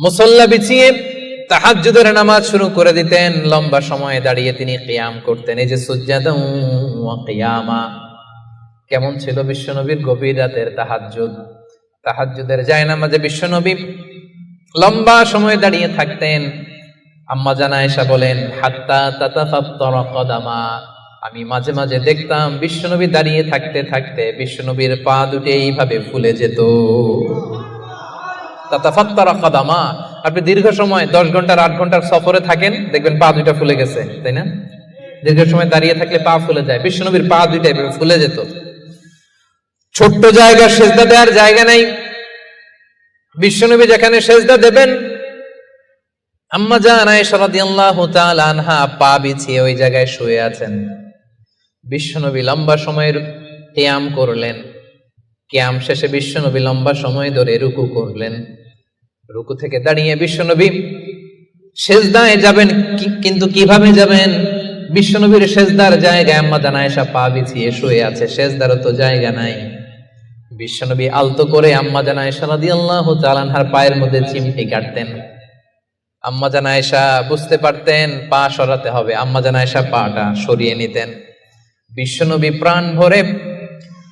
মুসল্লা বিছিয়ে তাহাজ্জুদের নামাজ শুরু করে দিতেন। লম্বা সময়ে দাঁড়িয়ে তিনি কিয়াম করতেন। এই যে কিয়ামা। কেমন ছিল বিশ্বনবীর গভীর রাতের তাহাজ্জুদ? তাহাজ্জুদের যায় নামাজে বিশ্বনবী লম্বা সময় দাঁড়িয়ে থাকতেন। আম্মা জানা এসা বলেন, হাত্তা তাতাফাত্তারা কদামা। আমি মাঝে মাঝে দেখতাম বিশ্বনবী দাঁড়িয়ে থাকতে থাকতে বিশ্বনবীর পা দুটি এইভাবে ফুলে যেত। কদামা। আপনি দীর্ঘ সময়, দশ ঘণ্টার আট ঘণ্টার সফরে থাকেন, দেখবেন পা দুইটা ফুলে গেছে, তাই না? দীর্ঘ সময় দাঁড়িয়ে থাকলে পা ফুলে যায়। বিশ্বনবীর পা দুইটা এভাবে ফুলে যেত। ছোট্ট জায়গা সেজদা দেওয়ার জায়গা নাই। বিশ্বনবী যেখানে সেজদা দেবেন, আম্মা জান আয়েশা রাদিয়াল্লাহু তাআলা আনহা পা বিছিয়ে ওই জায়গায় শুয়ে আছেন। বিশ্বনবী লম্বা সময়ের কিয়াম করলেন। কিয়াম শেষে বিশ্বনবী লম্বা সময় ধরে রুকু করলেন। রুকু থেকে দাঁড়িয়ে বিশ্বনবী সেজদায় যাবেন কিন্তু কীভাবে যাবেন? বিশ্বনবীর সেজদার জায়গায় আম্মা জান আয়েশা পা বিছিয়ে শুয়ে আছে, সেজদারও তো জায়গা নাই। বিশ্বনবী আলতো করে আম্মা জান আয়েশা রাদিয়াল্লাহু তাআলা আনহার পায়ের মধ্যে চিমটি কাটতেন। আম্মা জান আয়েশা বুঝতে পারতেন, পা সরাতে হবে। আম্মা জান আয়েশা পাটা সরিয়ে নিতেন। বিশ্বনবী প্রাণ ভরে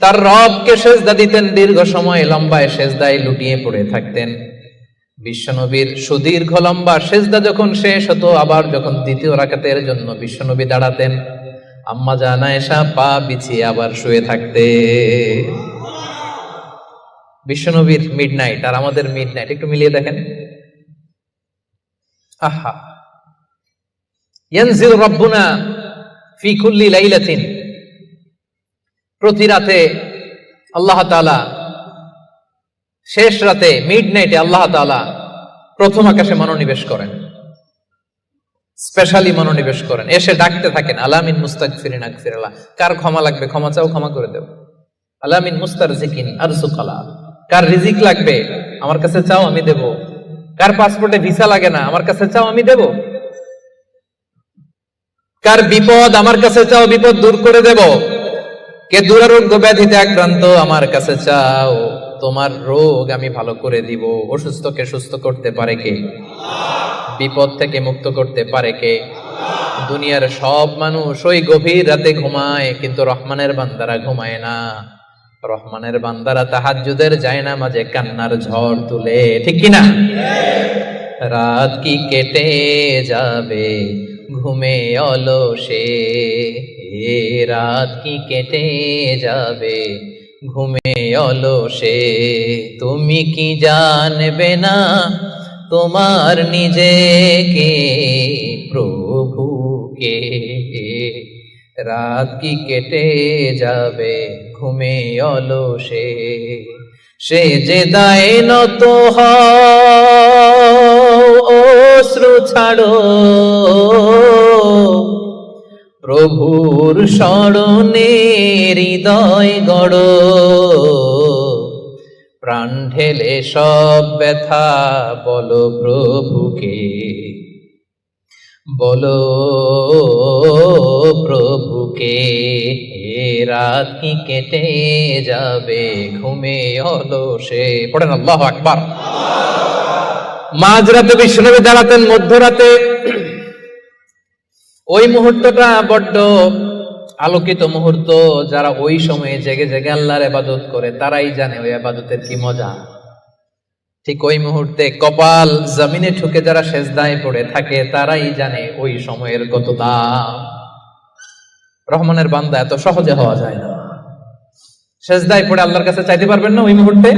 তার রবকে সেজদা দিতেন। দীর্ঘ সময় লম্বায় সেজদায় লুটিয়ে পড়ে থাকতেন। বিশ্বনবীর সুদীর্ঘ লম্বা সেজদা যখন শেষ হতো, আবার যখন দ্বিতীয় রাকাতের জন্য বিশ্বনবী দাঁড়াতেন, আম্মা জান আয়েশা পা বিছিয়ে আবার শুয়ে থাকতে। বিশ্বনবীর মিড নাইট আর আমাদের মিড নাইট একটু মিলিয়ে দেখেন। আহা। ইয়ানজিল রাব্বুনা ফি কুল্লি লাইলাতিন। প্রতি রাতে আল্লাহ তাআলা শেষ রাতে মিড নাইটে আল্লাহ তাআলা প্রথম আকাশে মনোনিবেশ করেন। স্পেশালি মনোনিবেশ করেন। এসে ডাকতে থাকেন, আলামিন মুস্তাগফিরিন আগফিরাল্লাহ কার ক্ষমা লাগবে? ক্ষমা চাও, ক্ষমা করে দেব আলামিন মুস্তারজিকিন আরজুকালা কার রিজিক লাগবে? আমার কাছে চাও, আমি দেব। কার পাসপোর্টে ভিসা লাগে না? আমার কাছে চাও, আমি দেব। কার বিপদ? আমার কাছে চাও, বিপদ দূর করে দেব। কে দুরারোগ্য ব্যাধিতে আক্রান্ত, আমার কাছে চাও, তোমার রোগ আমি ভালো করে দিব। অসুস্থকে সুস্থ করতে পারে কে? বিপদ থেকে মুক্ত করতে পারে কে? দুনিয়ার সব মানুষ ওই গভীর রাতে ঘুমায়, কিন্তু রহমানের বান্দারা ঘুমায় না। রহমানের বান্দারা তাহাজ্জুদের যায় না মাঝে কান্নার ঝড় তুলে, ঠিক কিনা? রাত কি কেটে যাবে, ঘুমে অলসে। এ রাত কি কেটে যাবে? ঘুমে অলসে। তুমি কি জানবে না তোমার নিজেকে, প্রভুকে? রাত কি কেটে যাবে? ঘুমে অলসে। সে যে দায় নত অশ্রু ছাড়ো। প্রভুর স্মরণে হৃদয় গড়। প্রাণ ঢেলে সব ব্যথা বলো প্রভুকে। বলো প্রভুকে রাত কি কেটে যাবে ঘুমে অলসে? পড়েন আল্লাহ আকবার। মাঝরাতে বিষ্ণুনবী দাঁড়াতেন মধ্যরাতে। ওই মুহূর্তটা বড্ড আলোকিত মুহূর্ত, যারা ওই সময়ে জেগে জেগে আল্লাহর ইবাদত করে, তারাই জানে ওই ইবাদতের কি মজা। ঠিক ওই মুহূর্তে কপাল জমিনে ঠুকে যারা সেজদায় পড়ে থাকে, তারাই জানে ওই সময়ের কত দাম। রহমানের বান্দা, এত সহজে হওয়া যায় না। সেজদায় পড়ে আল্লাহর কাছে চাইতে পারবেন না ওই মুহূর্তে?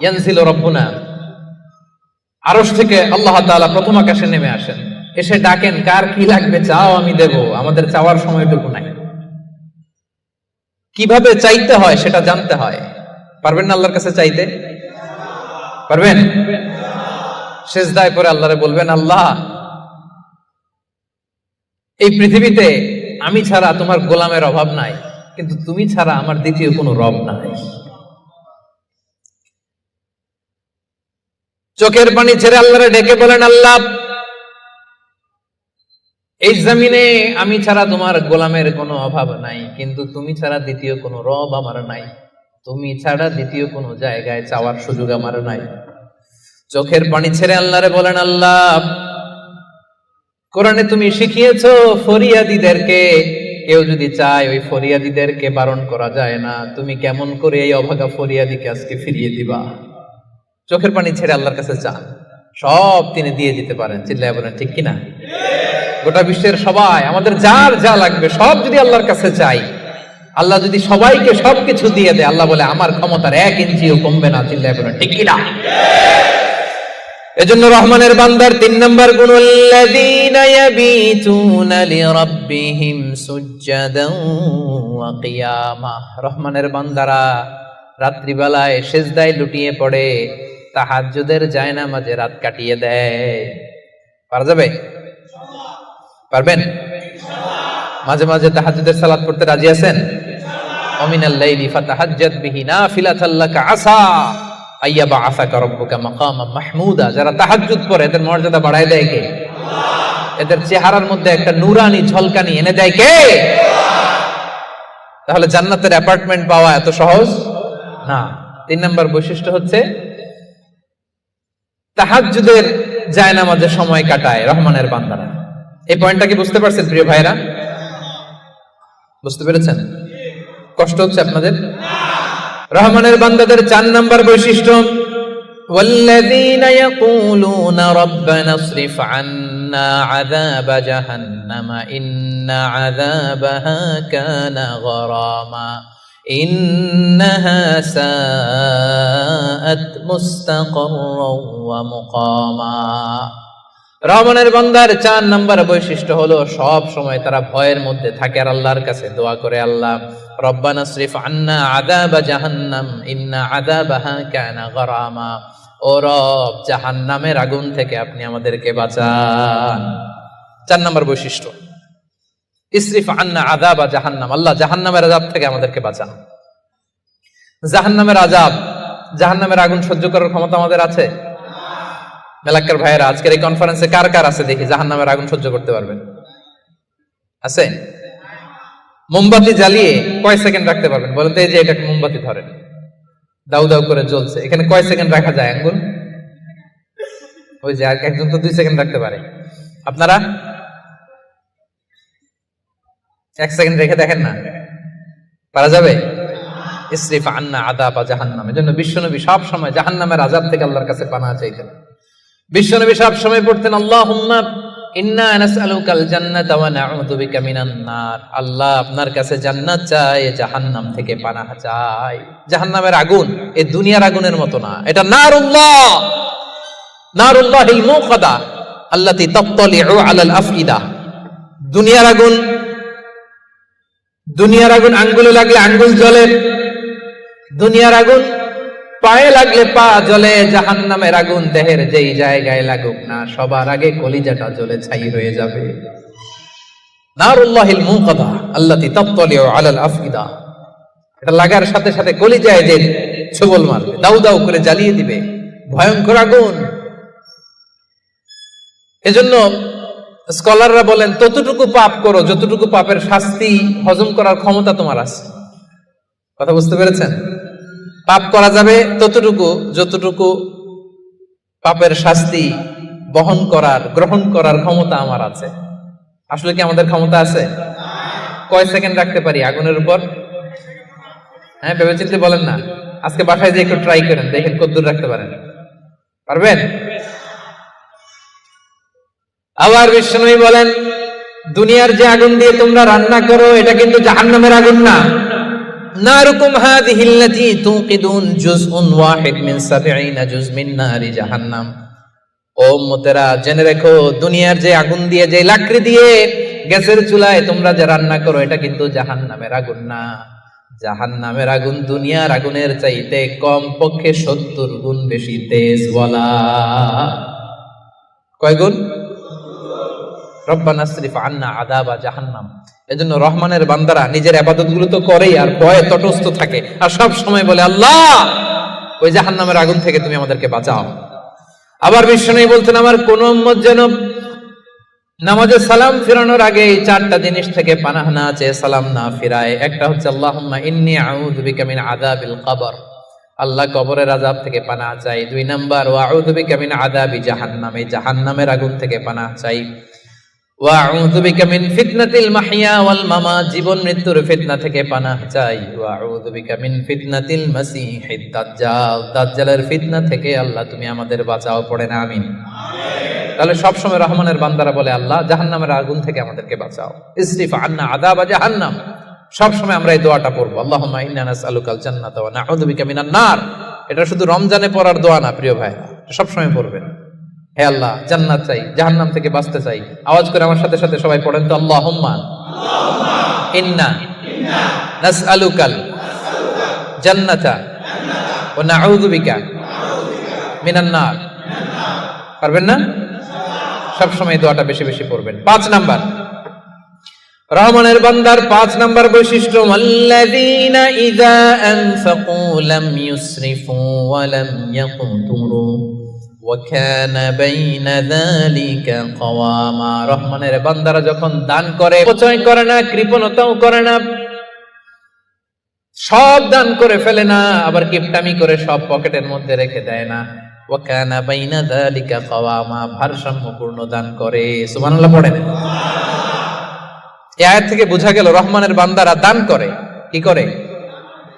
ইয়ানজিল রব্বুনা। আরশ থেকে আল্লাহ তাআলা প্রথম আকাশে নেমে আসেন। এসে ডাকেন, কার কি লাগবে? চাও, আমি দেব। আমাদের চাওয়ার সময়টুকু নাই। কীভাবে চাইতে হয় সেটা জানতে হয়। পারবেন না আল্লাহর কাছে চাইতে? পারবেন? শেষদায় পরে আল্লাহরে বলবেন, আল্লাহ, এই পৃথিবীতে আমি ছাড়া তোমার গোলামের অভাব নাই, কিন্তু তুমি ছাড়া আমার দ্বিতীয় কোনো রব নাই। চোখের পানি ছেড়ে আল্লাহরে ডেকে বলেন, আল্লাহ এই জমিনে আমি ছাড়া তোমার গোলামের কোনো অভাব নাই, কিন্তু তুমি ছাড়া দ্বিতীয় কোনো রব আমার নাই। তুমি ছাড়া দ্বিতীয় কোনো জায়গায় চাওয়ার সুযোগ আমার নাই। চোখের পানি ছেড়ে আল্লাহরে বলেন, আল্লাহ, কোরআনে তুমি শিখিয়েছো ফরিয়াদিদেরকে। কেউ যদি চায় ওই ফরিয়াদিদেরকে বারণ করা যায় না। তুমি কেমন করে এই অভাগা ফরিয়াদিকে আজকে ফিরিয়ে দিবা? চোখের পানি ছেড়ে আল্লাহর কাছে চান। সব তিনি দিয়ে দিতে পারেন। চিল্লায় বলেন, ঠিক কিনা গোটা বিশ্বের সবাই, আমাদের যার যা লাগবে, সব যদি আল্লাহর কাছে চাই, আল্লাহ যদি সবাইকে সবকিছু দিয়ে দেয়, আল্লাহ বলে, আমার ক্ষমতার এক ইঞ্চিও কমবে না চিল্লায় বলেন, ঠিক কিনা এজন্য রহমানের বান্দার তিন নম্বর গুণ রহমানের বান্দারা রাত্রিবেলায় লুটিয়ে পড়ে, তাহাজ্জুদের রাত কাটিয়ে দেয়। পারা যাবে? পারবেন? মাঝে মাঝে তাহাজ্জুদের সালাত পড়তে রাজি আছেন? নুরানি ঝলকানি এনে দেয় কে? তাহলে জান্নাতের অ্যাপার্টমেন্ট পাওয়া এত সহজ? না। তিন নম্বর বৈশিষ্ট্য হচ্ছে, তাহাজ্জুদের জায়নামাজে সময় কাটায় রহমানের বান্দারা। এই পয়েন্টটা কি বুঝতে পারছেন প্রিয় ভাইরা বুঝতে পেরেছেন কষ্ট হচ্ছে আপনাদের রহমানের বান্দাদের চার নাম্বার বৈশিষ্ট্য والذين يقولون ربنا اصرف عنا عذاب جهنم إن عذابها كان غراما إنها ساءت مستقرا ومقاما রহমানের বান্দার চার নাম্বার বৈশিষ্ট্য হলো, সব সময় তারা ভয়ের মধ্যে থাকে আর আল্লাহর কাছে দোয়া করে আল্লাহ, রব্বানা শরীফ আন্না আদাবা জাহান্নাম, ইন্না আদাবাহা কানা গরামা। ও রব, জাহান্নামের আগুন থেকে আপনি আমাদেরকে বাঁচান। চার নাম্বার বৈশিষ্ট্য, ইসরিফ আন্না আদাবা জাহান্নাম, আল্লাহ জাহান্নামের আজাব থেকে আমাদেরকে বাঁচান। জাহান্নামের আজাব জাহান্নামের আগুন সহ্য করার ক্ষমতা আমাদের আছে? মেলাক্কার ভাইয়েরা, আজকের এই কনফারেন্সে কার কার আছে দেখি? জাহান নামের আগুন সহ্য করতে পারবেন। আছে? মোমবাতি জ্বালিয়ে কয় সেকেন্ড রাখতে পারবেন? বলেন তো এই যে এটা মোমবাতি ধরেন। দাউ দাউ করে জ্বলছে। এখানে কয় সেকেন্ড রাখা যায়? আঙ্গুল? ওই যে একজন তো দুই সেকেন্ড রাখতে পারে। আপনারা? এক সেকেন্ড রেখে দেখেন না? পারা যাবে? ইসরিফ আন্না আদাব জাহান্নাম। এজন্য বিশ্বনবী সব সময় জাহান্নামের আজাব থেকে আল্লাহর কাছে পানা চাইতেন বিশ্বনবী সব সময় পড়তেন, আল্লাহুম্মা ইন্না নাসআলুকাল জান্নাতা ওয়া নাউযু বিকা মিনান আল্লাহ আপনার কাছে জান্নাত চাই জাহান্নাম থেকে পানাহ চাই। জাহান্নামের আগুন এই দুনিয়ার আগুনের মতো না, এটা নারুল্লাহ। নারুল্লাহিল মুকাদা আল্লাতী তাত্তালিউ আলাল আফইদা। দুনিয়ার আগুন দুনিয়ার আগুন আঙ্গুলে লাগলে আঙ্গুল জ্বলে। দুনিয়ার আগুন পায়ে লাগলে পা জ্বলে জাহান নামের আগুন দেহের যেই জায়গায় লাগুক না, সবার আগে কলিজাটা জ্বলে ছাই হয়ে যাবে। নারুল্লাহিল মুকাদা আল্লাতি তাত্তালিউ আলাল আফইদা। এটা লাগার সাথে সাথে কলিজায় যে ছবল মারবে, দাউ দাউ করে জ্বালিয়ে দিবে, ভয়ঙ্কর আগুন। এজন্য স্কলাররা বলেন, ততটুকু পাপ করো, যতটুকু পাপের শাস্তি হজম করার ক্ষমতা তোমার আছে। কথা বুঝতে পেরেছেন? পাপ করা যাবে ততটুকু, যতটুকু পাপের শাস্তি বহন করার, গ্রহণ করার ক্ষমতা আমার আছে। আসলে কি আমাদের ক্ষমতা আছে? কয় সেকেন্ড রাখতে পারি আগুনের উপর? হ্যাঁ ভেবে চিনতে বলেন না। আজকে বাসায় যে একটু ট্রাই করেন, দেখেন কদ্দূর রাখতে পারেন। পারবেন? আবার বিষ্ণুই বলেন, দুনিয়ার যে আগুন দিয়ে তোমরা রান্না করো, এটা কিন্তু জাহান্নামের আগুন না। নারুকুম হাদিহি আল্লাতী তুকিদুন জুজউন ওয়াহিদ মিন 70 জুজ মিন নারি জাহান্নাম। ও উম্মতেরা, জেনে রেখো, দুনিয়ার যে আগুন দিয়ে, যে লাকড়ি দিয়ে গ্যাসের চুলায় তোমরা যে রান্না করো, এটা কিন্তু জাহান্নামের আগুন না। জাহান্নামের আগুন দুনিয়ার আগুনের চাইতে কম পক্ষে সত্তর গুণ বেশি তেজ বলা কয় গুণ? রব্বানা শরীফ আন্না আদাবা জাহান্নাম। এজন্য রহমানের বান্দারা নিজের আবাদতগুলো তো করেই আর ভয়ে তটস্থ থাকে। আর সব সময় বলে, আল্লাহ, ওই জাহান্নামের আগুন থেকে তুমি আমাদেরকে বাঁচাও। আবার বিষ্ণু বলছেন, আমার কোন যেন নামাজে সালাম ফিরানোর আগে এই চারটা জিনিস থেকে পানাহ না চেয়ে সালাম না ফিরায়। একটা হচ্ছে, আল্লাহুম্মা ইন্নী আউযু বিকা মিন আযাবিল কবর। আল্লাহ কবরের আজাব থেকে পানা চাই। দুই নাম্বার ওয়াউযু বিকা মিন আযাবি জাহান্নাম। এই জাহান্নামের আগুন থেকে পানা চাই। ওয়াউযু বিকা মিন ফিতনাতিল মাহইয়া ওয়াল মামাত জীবন মৃত্যুর ফিতনা থেকে পানাহ চাই। ওয়াউযু বিকা মিন ফিতনাতিল দাজ্জাল, দাজ্জালের ফিতনা থেকে আল্লাহ তুমি আমাদের বাঁচাও আমিন। তাহলে রহমানের বান্দারা বলে, আল্লাহ, জাহান্নামের আগুন থেকে আমাদেরকে বাঁচাও। ইসরিফ আন্না জাহান্নাম। সবসময় আমরা এই দোয়াটা পড়ব, আল্লাহুম্মা ইন্না নাসআলুকাল জান্নাতা ওয়া নাউযু বিকা মিনান নার। এটা শুধু রমজানে পড়ার দোয়া না, প্রিয় ভাই সবসময় পড়বেন। হে আল্লাহ, জান্নাত চাই, জাহান্নাম থেকে বাঁচতে চাই। আওয়াজ করে আমার সাথে সাথে সবাই পড়েন তো, আল্লাহুম্মা। ইন্না নাসআলুকাল জান্নাতা ওয়া নাউযু বিকা মিনান পারবেন না? সবসময় এই দোয়াটা বেশি বেশি পড়বেন। পাঁচ নাম্বার। রহমানের বান্দার পাঁচ নাম্বার বৈশিষ্ট্য, আল্লাযীনা ইযা আনফাকু লাম ইউসরিফু ওয়া লাম ইয়াকতুরু ওয়া কানা বাইনা যালিকা কওয়ামা রহমানের বান্দারা যখন দান করে, অপচয় করে না, কৃপণতাও করে না, সব দান করে ফেলে না, আবার করে সব পকেটের মধ্যে রেখে দেয় না। ভারসাম্যপূর্ণ দান করে। সুবহানাল্লাহ পড়েন। এই আয়াত থেকে বোঝা গেল, রহমানের বান্দারা দান করে। কি করে?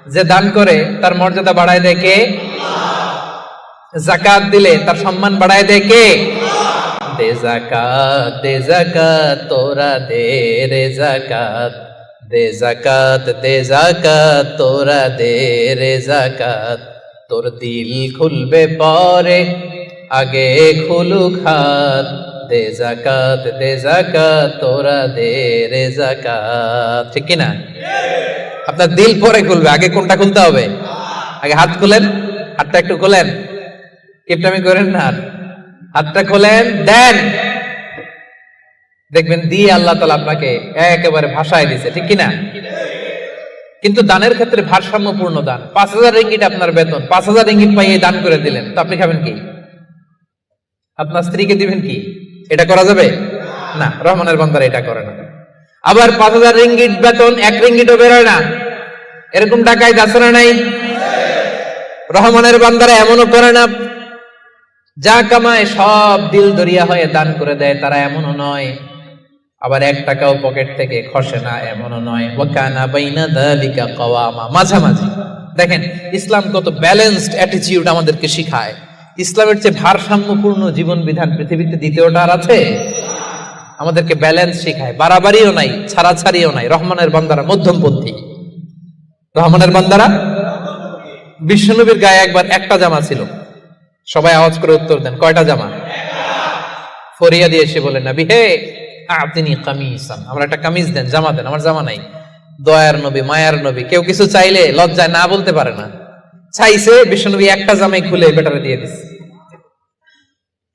যে দান করে, তার মর্যাদা বাড়ায় দেয় কে? জাকাত দিলে তার সম্মান বাড়ায় দেয় কে? দে জাকাত দে জাকাত, তোরা দে রে জাকাত। দে জাকাত দে জাকাত, তোরা দে রে জাকাত। তোর দিল খুলবে পরে, আগে খুলুক হাত। দে জাকাত দে জাকাত, তোরা দে রে জাকাত। ঠিক না? আপনার দিল পরে খুলবে, আগে কোনটা খুলতে হবে? আগে হাত খুলেন, হাতটা একটু খোলেন। কিপটামি করেন না। হাতটা খোলেন, দেন। দেখবেন দিয়ে আল্লাহ তালা আপনাকে একেবারে ভাষায় দিছে, ঠিক কিনা? কিন্তু দানের ক্ষেত্রে ভারসাম্যপূর্ণ দান। পাঁচ হাজার রিঙ্গিট আপনার বেতন, পাঁচ হাজার রিঙ্গিট পাইয়ে দান করে দিলেন, তো আপনি খাবেন কি? আপনার স্ত্রীকে দিবেন কি? এটা করা যাবে? না, রহমানের বান্দারা এটা করে না। আবার পাঁচ হাজার রিঙ্গিট বেতন, এক রিঙ্গিটও বেরোয় না। এরকম টাকায় না নাই? রহমানের বান্দারা এমনও করে না। যা কামায় সব দিল দরিয়া হয়ে দান করে দেয়, তারা এমনও নয়। আবার এক টাকাও পকেট থেকে খসে না, এমনও নয়। মাঝামাঝি। দেখেন, ইসলাম কত ব্যালেন্সড অ্যাটিটিউড আমাদেরকে শিখায়। ইসলামের চেয়ে ভারসাম্যপূর্ণ জীবন বিধান পৃথিবীতে দ্বিতীয়টা আর আছে? আমাদেরকে ব্যালেন্স শিখায়। বাড়াবাড়িও নাই, ছাড়াছাড়িও নাই। রহমানের বান্দারা মধ্যমপন্থী। রহমানের বান্দারা? বিশ্বনবীর গায়ে একবার একটা জামা ছিল। সবাই আওয়াজ করে উত্তর দেন। কয়টা জামা? ফরিয়া দিয়ে এসে বলেন, নাবি, হে আপনি কামিসান। আমার একটা কামিজ দেন, জামা দেন, আমার জামা নাই। দয়ার নবী, মায়ার নবী, কেউ কিছু চাইলে লজ্জায় না বলতে পারে না। চাইছে, বিশ্বনবী একটা জামাই খুলে বেটারে দিয়ে দিছে।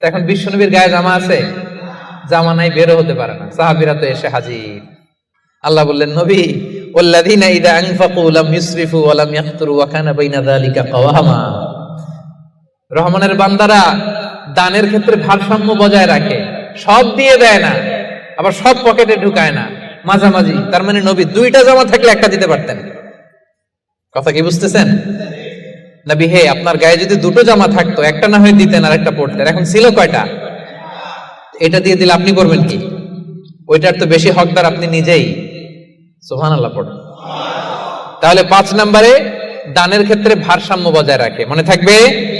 এখন বিশ্বনবীর গায়ে জামা আছে? জামা নাই বেরো হতে পারে না। সাহাবিরা তো এসে হাজির। আল্লাহ বললেন, নবী ওল্লাদিনা ইদা আনফাকু লাম ইউসরিফু ওয়া লাম ইয়াকতুরু ওয়া কানা বাইনা যালিকা কাওয়ামা। রহমানের বান্দারা দানের ক্ষেত্রে ভারসাম্য বজায় রাখে। সব দিয়ে দেয় না, আবার সব পকেটে ঢুকায় না। মাঝামাঝি, তার মানে নবী দুইটা জামা থাকলে একটা দিতে পারতেন। কথা কি বুঝতেছেন? নবী, হে, আপনার গায়ে যদি দুটো জামা থাকতো, একটা না হয়ে দিতেন আর একটা পড়তেন। এখন ছিল কয়টা? এটা দিয়ে দিলে আপনি করবেন কি? ওইটার তো বেশি হকদার আপনি নিজেই। সোহান আল্লাহ পড়েন। তাহলে পাঁচ নম্বরে দানের ক্ষেত্রে ভারসাম্য বজায় রাখে। মনে থাকবে?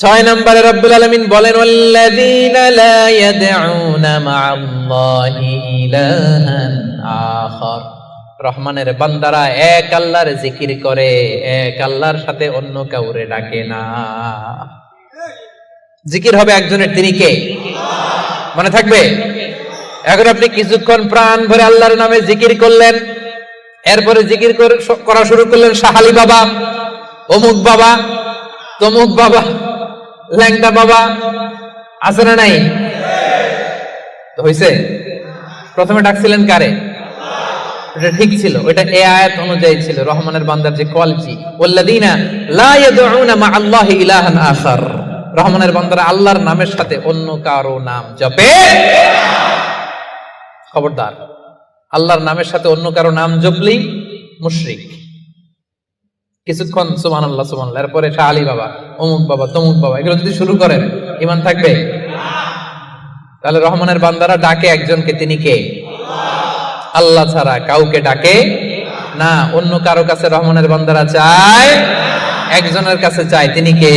ছয় নম্বরে রব্বুল আলমিন বলেন রহমানের বান্দারা, এক আল্লাহর জিকির করে, এক আল্লাহর সাথে অন্য কাউরে ডাকে না। জিকির হবে একজনের, তিনি কে? মনে থাকবে? এখন আপনি কিছুক্ষণ প্রাণ ভরে আল্লাহর নামে জিকির করলেন, এরপরে জিকির করে- শুরু করলেন সাহালি বাবা, অমুক বাবা, তমুক বাবা। ল্যাংটা বাবা আছে না নাই? তো হইছে। প্রথমে ডাকছিলেন কারে? ওটা ঠিক ছিল ওটা এ আয়াত অনুযায়ী ছিল, রহমানের বান্দার যে ইয়াদউনা মা ইলাহান আখার। রহমানের বান্দারা আল্লাহর নামের সাথে অন্য কারও নাম জপে খবরদার, আল্লাহর নামের সাথে অন্য কারও নাম জপলেই মুশরিক। কিছুক্ষণ সুমান আল্লাহ সুমান এরপরে শাহ আলী বাবা, অমুক বাবা, তমুক বাবা, এগুলো যদি শুরু করেন ইমান থাকবে? তাহলে রহমানের বান্দারা ডাকে একজনকে, তিনি কে? আল্লাহ ছাড়া কাউকে ডাকে না। অন্য কারও কাছে রহমানের বান্দারা চায়, একজনের কাছে চায়, তিনি কে?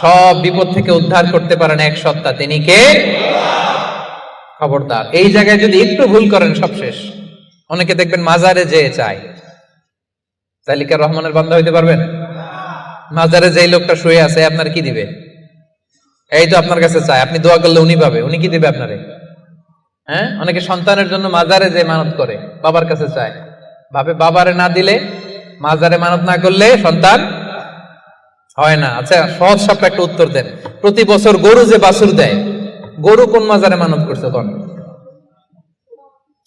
সব বিপদ থেকে উদ্ধার করতে পারেন এক সত্তা, তিনি কে? খবরদার। এই জায়গায় যদি একটু ভুল করেন সব শেষ অনেকে দেখবেন মাজারে যেয়ে চায়। তাহলে রহমানের বান্দা হইতে পারবেন? মাজারে যেই লোকটা শুয়ে আছে আপনার কি দিবে? এই তো আপনার কাছে চায় আপনি দোয়া করলে উনি পাবে। উনি কি দিবে আপনারে? হ্যাঁ? অনেকে সন্তানের জন্য মাজারে যে মানত করে, বাবার কাছে চায়। ভাবে বাবারে না দিলে, মাজারে মানত না করলে সন্তান হয় না। আচ্ছা সহজ সাপটা একটা উত্তর দেন। প্রতি বছর গরু যে বাছুর দেয়, গরু কোন মাজারে মানত করছে? কোন?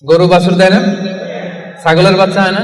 গরু বাছুর দেয় না? ছাগলের বাচ্চা হয় না?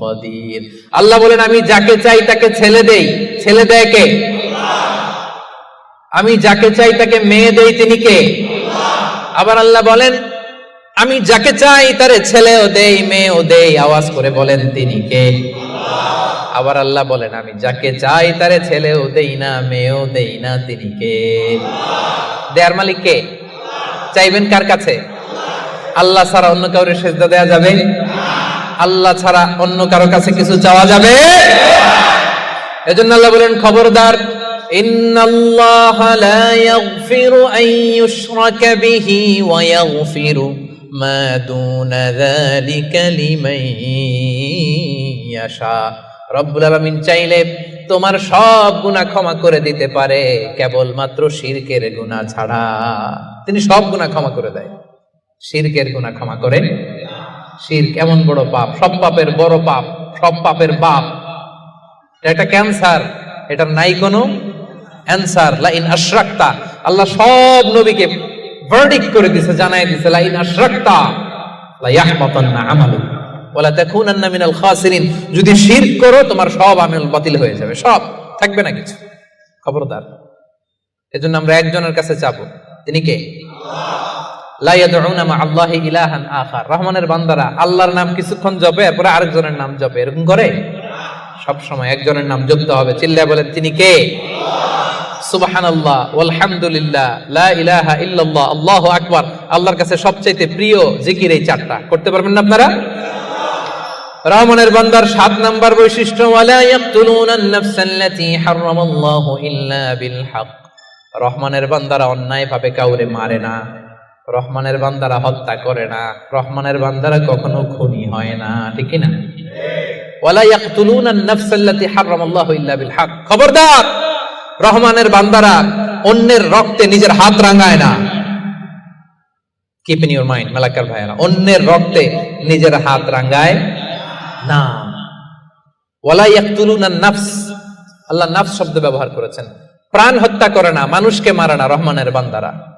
কদির। আল্লাহ বলেন, আমি যাকে চাই তাকে ছেলে দেই। ছেলে দেয় কে? আমি যাকে চাই তাকে মেয়ে দেই, তিনি কে? আবার আল্লাহ বলেন, আমি যাকে চাই তারে ও দেই মেয়ে ও দেই। আওয়াজ করে বলেন, তিনি কে? আবার আল্লাহ বলেন, আমি যাকে চাই তারে ও দেই না মেয়ে ও দেই না, তিনি কে? দেয়ার মালিক কে? চাইবেন কার কাছে? আল্লাহ। সারা অন্য কাউরে সেজদা দেয়া যাবে? না আল্লাহ ছাড়া অন্য কারো কাছে কিছু চাওয়া যাবে এজন্য আল্লাহ বলেন খবরদার إن الله لا يغفر أن يشرك به ويغفر ما دون ذلك لمن يشاء রব্বুল আলামিন চাইলে তোমার সব গুনাহ ক্ষমা করে দিতে পারে কেবলমাত্র শিরকের গুনাহ ছাড়া তিনি সব গুনাহ ক্ষমা করে দেয় শিরকের গুনাহ ক্ষমা করে শির, কেমন বড় পাপ? সব পাপের বড় পাপ, সব পাপের বাপ। এটা ক্যান্সার এটার নাই কোনো অ্যান্সার লাইন আশরাক্তা। আল্লাহ সব নবীকে ভার্ডিক করে দিছে জানাই দিছে, লাইন আশরাক্তা। লা ইয়াহবাতান্না আমালু ওয়ালা তাকুনান্না মিনাল খাসিরিন। যদি শিরক করো, তোমার সব আমল বাতিল হয়ে যাবে। সব। থাকবে না কিছু। খবরদার। এজন্য আমরা একজনের কাছে চাবো তিনি কে? আল্লাহি রহমানের বান্দারা, আল্লাহর নাম কিছুক্ষণ জপে, এরপরে আরেকজনের নাম জপে। এরকম করে? সব সময় একজনের নাম জপতে হবে। চিল্লায় বলেন, তিনি কে? আল্লাহর কাছে সবচাইতে প্রিয় জিকির এই চারটা। করতে পারবেন না আপনারা? রহমানের বান্দার সাত নাম্বার বৈশিষ্ট্য রহমানের বান্দারা অন্যায় ভাবে কাউরে মারে না। রহমানের বান্দারা হত্যা করে না। রহমানের বান্দারা কখনো খুনি হয় না, ঠিক না ওয়ালা আন-নাফসাল্লাতী হারামাল্লাহু ইল্লা বিল হক। খবরদার! রহমানের বান্দারা অন্যের রক্তে নিজের হাত রাঙায় না। কিপ ইন মাইন্ড মেলাকার ভাইয়েরা, অন্যের রক্তে নিজের হাত রাঙ্গায় না। ওয়ালা ইয়াকতুলুনা নাফস আল্লাহ নাফস শব্দ ব্যবহার করেছেন। প্রাণ হত্যা করে না, মানুষকে মারে না রহমানের বান্দারা।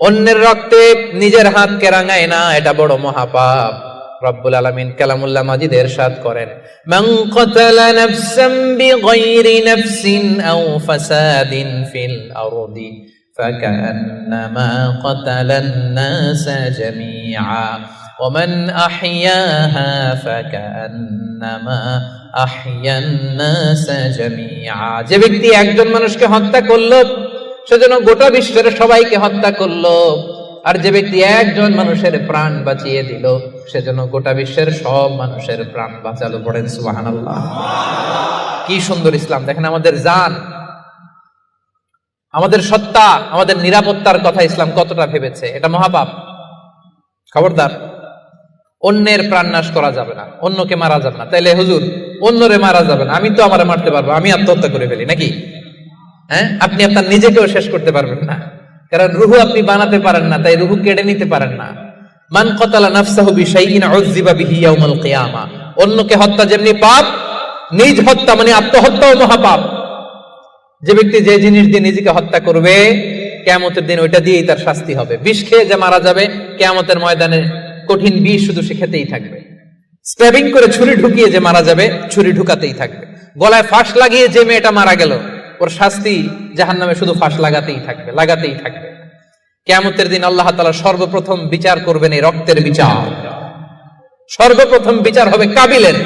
অন্যের রক্তে নিজের হাত কেরাঙায় না এটা বড় মহাপাপ রব্বুল আলামিন কালামুল্লাহ মাজিদ এরশাদ করেন মান ক্বাতালা নাফসান বিগাইরি নাফসিন আও ফাসাদিন ফিল আরদি فكأنما قتل الناس جميعا ومن أحياها فكأنما أحيا الناس جميعا যে ব্যক্তি একজন মানুষকে হত্যা করলো সেজন্য গোটা বিশ্বের সবাইকে হত্যা করল। আর যে ব্যক্তি একজন মানুষের প্রাণ বাঁচিয়ে দিল, সেজন্য গোটা বিশ্বের সব মানুষের প্রাণ বাঁচালো পড়েন সুবহানাল্লাহ। কি সুন্দর ইসলাম। দেখেন আমাদের জান, আমাদের সত্তা, আমাদের নিরাপত্তার কথা ইসলাম কতটা ভেবেছে। এটা মহাপাপ। খবরদার, অন্যের প্রাণ নাশ করা যাবে না, অন্যকে মারা যাবে না। তাইলে হুজুর, অন্যরে মারা যাবে না, আমি তো আমারে মারতে পারব, আমি আত্মহত্যা করে ফেলি, নাকি? হ্যাঁ? আপনি আপনার নিজেকেও শেষ করতে পারবেন না। কারণ রুহু আপনি বানাতে পারেন না, তাই রুহু কেড়ে নিতে পারেন না। মান কতালা নাফসাহু বিশাইইন উযযিবা বিহি ইয়াউমাল কিয়ামা। অন্যকে হত্যা যেমনি পাপ, নিজ হত্যা মানে আত্মহত্যাও মহাপাপ। যে ব্যক্তি যে জিনিস দিয়ে নিজেকে হত্যা করবে, কেয়ামতের দিন ওইটা দিয়েই তার শাস্তি হবে। বিষ খেয়ে যে মারা যাবে, কেয়ামতের ময়দানে কঠিন বিষ শুধু সে খেতেই থাকবে। স্ট্যাবিং করে ছুরি ঢুকিয়ে যে মারা যাবে, ছুরি ঢুকাতেই থাকবে। গলায় ফাঁস লাগিয়ে যে মেয়েটা মারা গেল ওর শাস্তি জাহান নামে শুধু ফাঁস লাগাতেই থাকবে লাগাতেই থাকবে। কেমতের দিন আল্লাহ তালা সর্বপ্রথম বিচার করবেন এই রক্তের বিচার। সর্বপ্রথম বিচার হবে কাবিলের।